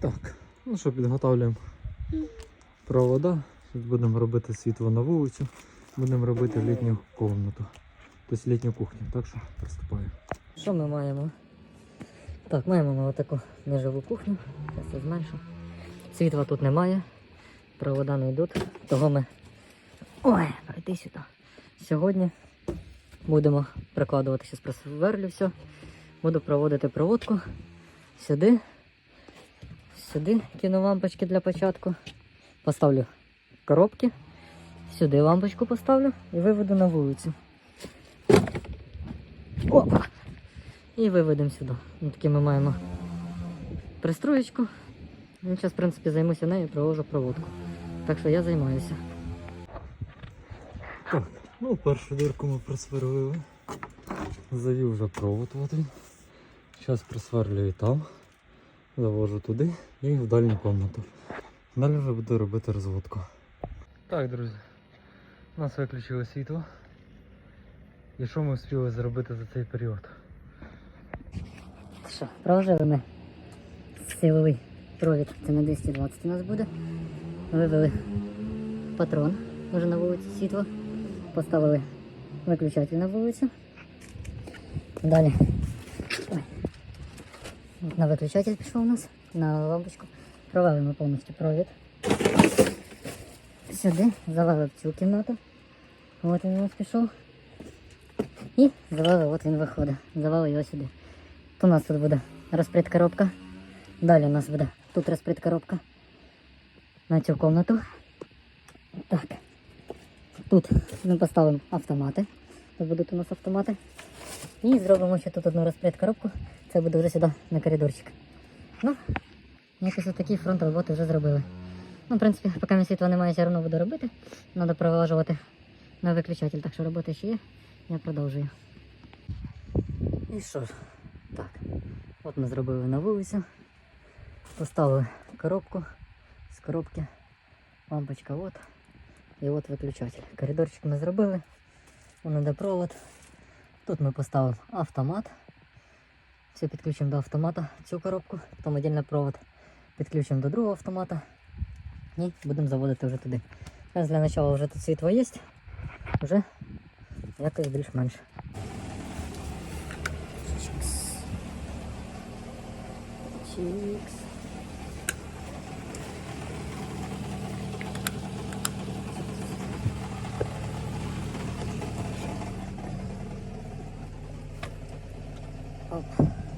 Так, ну що, підготовлюємо провода. Будемо робити світло на вулицю. Будемо робити літню комнату. Тобто літню кухню. Так що приступаю. Що ми маємо? Так, маємо ми отаку неживу кухню. Зараз я зменшу. Світла тут немає. Провода не йдуть. Того ми. Ой, пройди сюди. Сьогодні будемо прикладувати зараз просверлю все. Буду проводити проводку сюди. Сюди кину лампочки для початку. Поставлю коробки. Сюди лампочку поставлю і виведу на вулицю. Опа! І виведемо сюди. Ну, таки ми маємо пристроєчку. Ну, зараз, в принципі, займуся нею і провожу проводку. Так що я займаюся. Так, ну першу дірку ми просверлили. Завів вже провод. Зараз просверлюю там. Завожу туди і в дальню кімнату. Далі вже буду робити розводку. Так, друзі. У нас виключили світло. І що ми встигли зробити за цей період? Що, проложили ми силовий провід, це на 220 у нас буде. Вивели патрон вже на вулиці світло. Поставили виключатель на вулицю. Далі. Ой. На виключатель пішов у нас, на лампочку. Провели ми повністю провід. Сюди завели в цю кімнату. От він у нас пішов. І завели, от він виходить. Завели його сюди. То у нас тут буде розприт коробка. Далі у нас буде тут розприт коробка. На цю комнату. Так. Тут ми поставимо автомати. Тут будуть у нас автомати. І зробимо ще тут одну розприт коробку. Це буде вже сюди на коридорчик. Ну, якось отакий фронт роботи вже зробили. Ну, в принципі, поки мені світла немає, все одно буду робити. Треба проважувати на виключатель, так що робота ще є. Я продовжую. І що ж, так. От ми зробили на вулицю. Поставили коробку з коробки. Лампочка от. І от виключатель. Коридорчик ми зробили. Воно де провод. Тут ми поставимо автомат. Все підключимо до автомата цю коробку, потім віддільний провод підключимо до другого автомата і будемо заводити вже туди. Зараз для початку вже тут світло є. Вже якось більш-менш. Чикс. Oh.